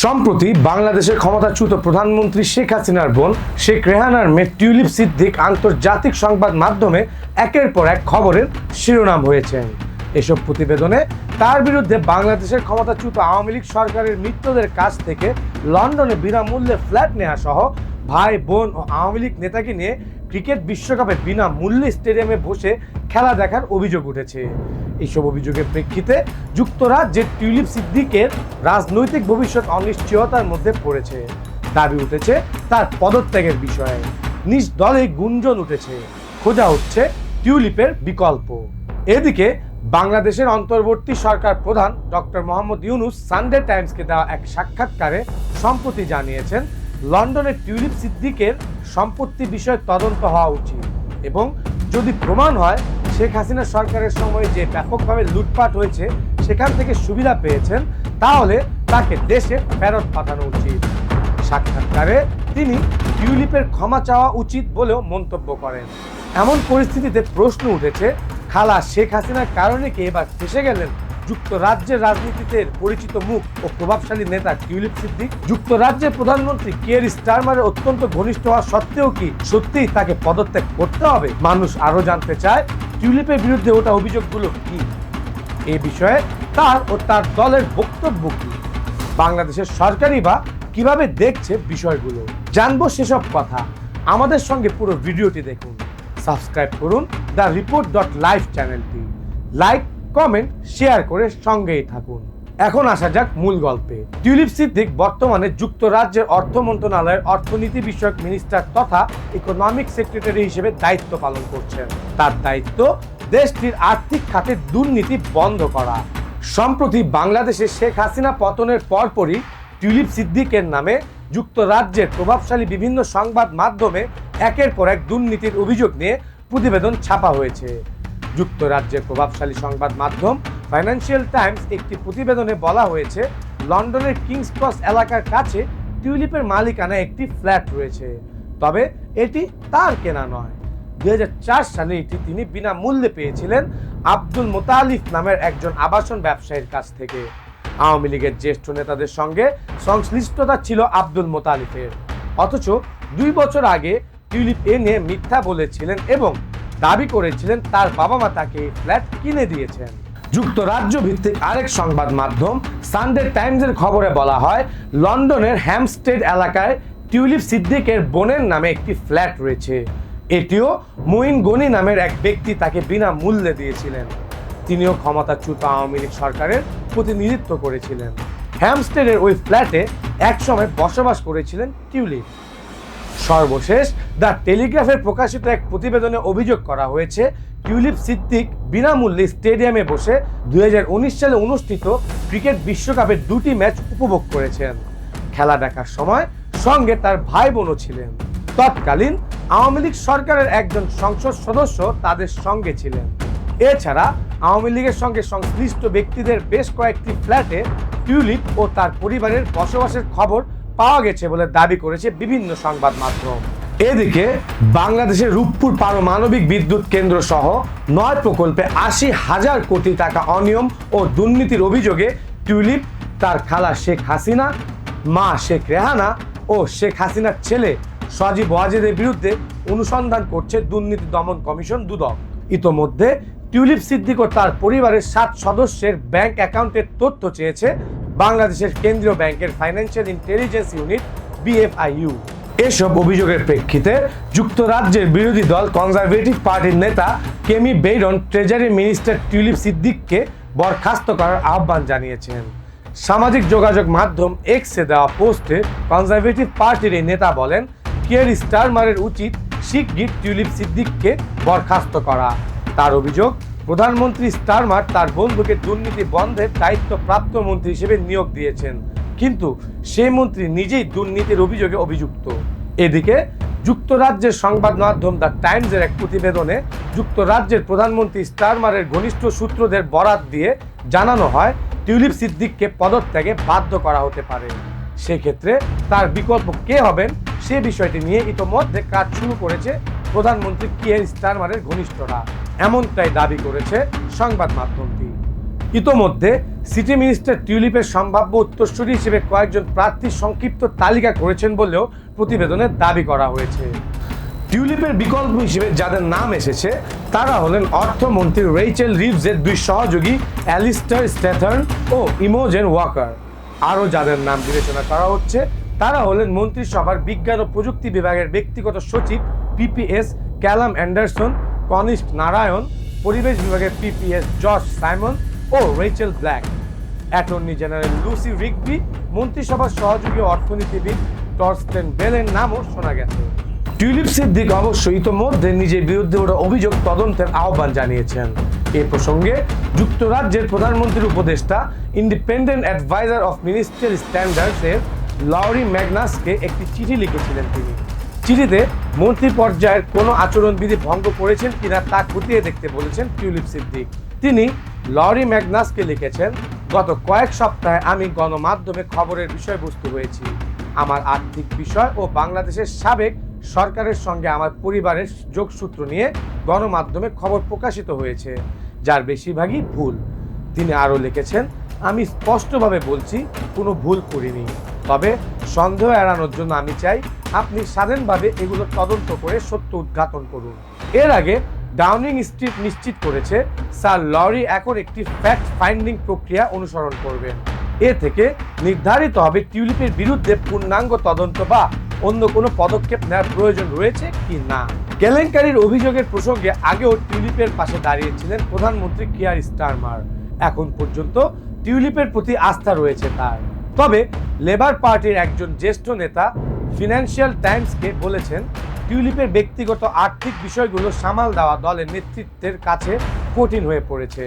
সম্প্রতি বাংলাদেশের ক্ষমতাচ্যুত প্রধানমন্ত্রী শেখ হাসিনার বোন শেখ রেহানার মেয়ে টিউলিপ সিদ্দিক আন্তর্জাতিক সংবাদ মাধ্যমে একের পর এক খবরের শিরোনাম হয়েছেন এসব প্রতিবেদনে তার বিরুদ্ধে বাংলাদেশের ক্ষমতাচ্যুত আওয়ামী লীগ সরকারের মিত্রদের কাছ থেকে লন্ডনে বিনামূল্যে ফ্ল্যাট নেওয়া সহ ভাই, বোন ও আওয়ামী লীগ নেতাকে নিয়ে ক্রিকেট বিশ্বকাপে বিনামূল্যে স্টেডিয়ামে বসে খেলা দেখার অভিযোগ উঠেছে। এইসব অভিযোগের প্রেক্ষিতে যুক্তরাজ্যের টিউলিপ সিদ্দিকের রাজনৈতিক ভবিষ্যৎ অনিশ্চয়তার মধ্যে পড়েছে। দাবি উঠেছে তার পদত্যাগের বিষয়ে। নিজ দলে গুঞ্জন উঠেছে। খোঁজা হচ্ছে টিউলিপের বিকল্প। এদিকে বাংলাদেশের অন্তর্বর্তী সরকার প্রধান ডক্টর মোহাম্মদ ইউনুস সানডে টাইমসকে দেওয়া এক সাক্ষাৎকারে সম্প্রতি জানিয়েছেন লন্ডনের টিউলিপ সিদ্দিকের সম্পত্তি বিষয়ে তদন্ত হওয়া উচিত। এবং যদি প্রমাণ হয়, শেখ হাসিনা সরকারের সময় যে ব্যাপকভাবে লুটপাট হয়েছে, সেখান থেকে সুবিধা পেয়েছেন, তাহলে তাকে দেশে ফেরত পাঠানো উচিত। সাক্ষাৎকারে তিনি টিউলিপের ক্ষমা চাওয়া উচিত বলেও মন্তব্য করেন। এমন পরিস্থিতিতে প্রশ্ন উঠেছে, খালা শেখ হাসিনার কারণে কি এবার ফেসে গেলেন? যুক্তরাজ্যের রাজনীতিতে পরিচিত মুখ ও প্রভাবশালী নেতা টিউলিপ সিদ্দিক, যুক্তরাজ্যের প্রধানমন্ত্রী কেয়ার স্টারমারের অত্যন্ত ঘনিষ্ঠ হওয়া সত্ত্বেও কি সত্যিই তাকে পদত্যাগ করতে হবে? মানুষ আরও জানতে চায়, টিউলিপের বিরুদ্ধে ওটা অভিযোগগুলো কি? এ বিষয়ে তার ও তার দলের বক্তব্য কি? বাংলাদেশের সরকারি বা কীভাবে দেখছে বিষয়গুলো? জানব সেসব কথা। আমাদের সঙ্গে পুরো ভিডিওটি দেখুন। সাবস্ক্রাইব করুন দ্য রিপোর্ট ডট লাইভ চ্যানেলটি। লাইক কমেন্ট শেয়ার করে সঙ্গেই থাকুন। এখন আসা যাক মূল গল্পে। টিউলিপ সিদ্দিক বর্তমানে যুক্তরাজ্যের অর্থ মন্ত্রণালয়ের অর্থনীতি বিষয়ক মিনিস্টার তথা ইকোনমিক সেক্রেটারি হিসেবে দায়িত্ব পালন করছেন। তার দায়িত্ব, দেশটির আর্থিক খাতে দুর্নীতি বন্ধ করা। সম্প্রতি বাংলাদেশে শেখ হাসিনা পতনের পরপরই টিউলিপ সিদ্দিকের নামে যুক্তরাজ্যের প্রভাবশালী বিভিন্ন সংবাদ মাধ্যমে একের পর এক দুর্নীতির অভিযোগ নিয়ে প্রতিবেদন ছাপা হয়েছে। যুক্তরাজ্যের প্রভাবশালী সংবাদ মাধ্যম ফাইন্যান্সিয়াল টাইমস একটি প্রতিবেদনে বলা হয়েছে, লন্ডনের কিংস ক্রস এলাকার কাছে টিউলিপের মালিকানা একটি ফ্ল্যাট রয়েছে। তবে এটি তার কেনা নয়। দুই সালে এটি তিনি বিনামূল্যে পেয়েছিলেন আব্দুল মোতালিফ নামের একজন আবাসন ব্যবসায়ীর কাছ থেকে। আওয়ামী লীগের জ্যেষ্ঠ নেতাদের সঙ্গে সংশ্লিষ্টতা ছিল আব্দুল মোতালিফের। অথচ দুই বছর আগে টিউলিপ এনে মিথ্যা বলেছিলেন এবং দাবি করেছিলেন তার বাবা মা তাকে ফ্ল্যাট কিনে দিয়েছেন। যুক্তরাজ্য ভিত্তিক আরেক সংবাদ মাধ্যম, সানডে টাইমসের খবরে বলা হয়, লন্ডনের হ্যামস্টেড এলাকায় টিউলিপ সিদ্দিকের বোনের নামে একটি ফ্ল্যাট রয়েছে। এটিও মুইন গনি নামের এক ব্যক্তি তাকে বিনা মূল্যে দিয়েছিলেন। তিনিও ক্ষমতাচ্যুত আওয়ামী লীগ সরকারের প্রতিনিধিত্ব করেছিলেন। হ্যামস্টেডের ওই ফ্ল্যাটে একসময় বসবাস করেছিলেন টিউলিপ। সর্বশেষ, দ্য টেলিগ্রাফের প্রকাশিত এক প্রতিবেদনে অভিযোগ করা হয়েছে, টিউলিপ সিদ্দিক বিনামূল্যে স্টেডিয়ামে বসে দু হাজার উনিশ সালে অনুষ্ঠিত ক্রিকেট বিশ্বকাপের দুটি ম্যাচ উপভোগ করেছেন। খেলা দেখার সময় সঙ্গে তার ভাই বোনও ছিলেন। তৎকালীন আওয়ামী লীগ সরকারের একজন সংসদ সদস্য তাদের সঙ্গে ছিলেন। এছাড়া আওয়ামী লীগের সঙ্গে সংশ্লিষ্ট ব্যক্তিদের বেশ কয়েকটি ফ্ল্যাটে টিউলিপ ও তার পরিবারের বসবাসের খবর পাওয়া গেছে বলে দাবি করেছে বিভিন্ন সংবাদ মাধ্যম। এদিকে বাংলাদেশের রূপপুর পারমাণবিক বিদ্যুৎ কেন্দ্র সহ নয় প্রকল্পে আশি হাজার কোটি টাকা অনিয়ম ও দুর্নীতির অভিযোগে টিউলিপ, তার খালা শেখ হাসিনা, মা শেখ রেহানা ও শেখ হাসিনার ছেলে সজীব ওয়াজেদের বিরুদ্ধে অনুসন্ধান করছে দুর্নীতি দমন কমিশন দুদক। ইতোমধ্যে টিউলিপ সিদ্দিক ও তার পরিবারের সাত সদস্যের ব্যাংক অ্যাকাউন্টের তথ্য চেয়েছে বাংলাদেশের কেন্দ্রীয় ব্যাংকের ফাইন্যান্সিয়াল ইন্টেলিজেন্স ইউনিট বিএফআইইউ এসব অভিযোগের প্রেক্ষিতে যুক্তরাজ্যের বিরোধী দল কনজারভেটিভ পার্টির নেতা কেমি বেইরন ট্রেজারি মিনিস্টার টিউলিপ সিদ্দিককে বরখাস্ত করার আহ্বান জানিয়েছেন। সামাজিক যোগাযোগ মাধ্যম এক্সে দেওয়া পোস্টে কনজারভেটিভ পার্টির এই নেতা বলেন কিয়ার স্টারমারের উচিত শিগগির টিউলিপ সিদ্দিককে বরখাস্ত করা। তার অভিযোগ প্রধানমন্ত্রী স্টারমার তার বন্ধুকে দুর্নীতি বন্ধের দায়িত্বপ্রাপ্ত মন্ত্রী হিসেবে নিয়োগ দিয়েছেন। কিন্তু সেই মন্ত্রী নিজেই দুর্নীতির অভিযোগে অভিযুক্ত। এদিকে যুক্তরাজ্যের সংবাদ মাধ্যম দ্য টাইমসের এক প্রতিবেদনে যুক্তরাজ্যের প্রধানমন্ত্রী স্টারমারের ঘনিষ্ঠ সূত্রদের বরাত দিয়ে জানানো হয়, টিউলিপ সিদ্দিককে পদত্যাগে বাধ্য করা হতে পারে। সেক্ষেত্রে তার বিকল্প কে হবেন সে বিষয়টি নিয়ে ইতোমধ্যে কাজ শুরু করেছে প্রধানমন্ত্রী কিয়ার স্টারমারের ঘনিষ্ঠরা। এমনটাই দাবি করেছে সংবাদ মাধ্যমটি। ইতোমধ্যে সিটি মিনিস্টার টিউলিপের সম্ভাব্য উত্তরসূরি হিসেবে কয়েকজন প্রার্থীর সংক্ষিপ্ত তালিকা করেছেন বলেও প্রতিবেদনে দাবি করা হয়েছে। টিউলিপের বিকল্প হিসেবে যাদের নাম এসেছে, তারা হলেন অর্থমন্ত্রী রেইচেল রিভসের দুই সহযোগী অ্যালিস্টার স্ট্যাথার্ন ও ইমোজেন ওয়াকার। আরও যাদের নাম বিবেচনা করা হচ্ছে, তারা হলেন মন্ত্রিসভার বিজ্ঞান ও প্রযুক্তি বিভাগের ব্যক্তিগত সচিব পিপিএস ক্যালাম অ্যান্ডারসন কনিষ্ঠ নারায়ণ পরিবেশ বিভাগের পিপিএস জর্জ সাইমন ও Rachel Black attorney general Lucy Rigby মন্ত্রিসভার সহযোগী অর্থনীতিবিদ টর্স্টেন বেলের নামও শোনা গেছে। টিউলিপ সিদ্দিক অবশ্য ইতোমধ্যে নিজের বিরুদ্ধে ওরা অভিযোগ তদন্তের আহ্বান জানিয়েছেন। এ প্রসঙ্গে যুক্তরাজ্যের প্রধানমন্ত্রীর উপদেষ্টা independent adviser of ministerial standards এর লরি ম্যাগনাসকে একটি চিঠি লিখেছিলেন তিনি। চিঠিতে মন্ত্রী পর্যায়ের কোনো আচরণবিধি ভঙ্গ করেছেন কিনা তা খতিয়ে দেখতে বলেছেন টিউলিপ সিদ্দিক। তিনি লরি ম্যাগনাসকে লিখেছেন, গত কয়েক সপ্তাহে আমি গণমাধ্যমে খবরের বিষয়বস্তু হয়েছি। আমার আর্থিক বিষয় ও বাংলাদেশের সাবেক সরকারের সঙ্গে আমার পরিবারের যোগসূত্র নিয়ে গণমাধ্যমে খবর প্রকাশিত হয়েছে, যার বেশিরভাগই ভুল। তিনি আরও লিখেছেন, আমি স্পষ্টভাবে বলছি, কোনো ভুল করিনি। তবে সন্দেহ এড়ানোর জন্য আমি চাই আপনি স্বাধীনভাবে এগুলো তদন্ত করে সত্য উদ্ঘাটন করুন। এর আগে ডাউনিং স্ট্রিট নিশ্চিত করেছে, স্যার লরি এখন একটি ফ্যাক্ট ফাইন্ডিং প্রক্রিয়া অনুসরণ করবেন এ থেকে নির্ধারিত হবে টিউলিপের বিরুদ্ধে পূর্ণাঙ্গ তদন্ত বা অন্য কোনো পদক্ষেপ নেওয়ার প্রয়োজন রয়েছে কি না। কেলেঙ্কারির অভিযোগের প্রসঙ্গে আগেও টিউলিপের পাশে দাঁড়িয়েছিলেন প্রধানমন্ত্রী কিয়ার স্টারমার। এখন পর্যন্ত টিউলিপের প্রতি আস্থা রয়েছে তার। তবে লেবার পার্টির একজন জ্যেষ্ঠ নেতা ফিনান্সিয়াল টাইমসকে বলেছেন, টিউলিপের ব্যক্তিগত আর্থিক বিষয়গুলো সামাল দেওয়া দলের নেতৃত্বের কাছে কঠিন হয়ে পড়েছে।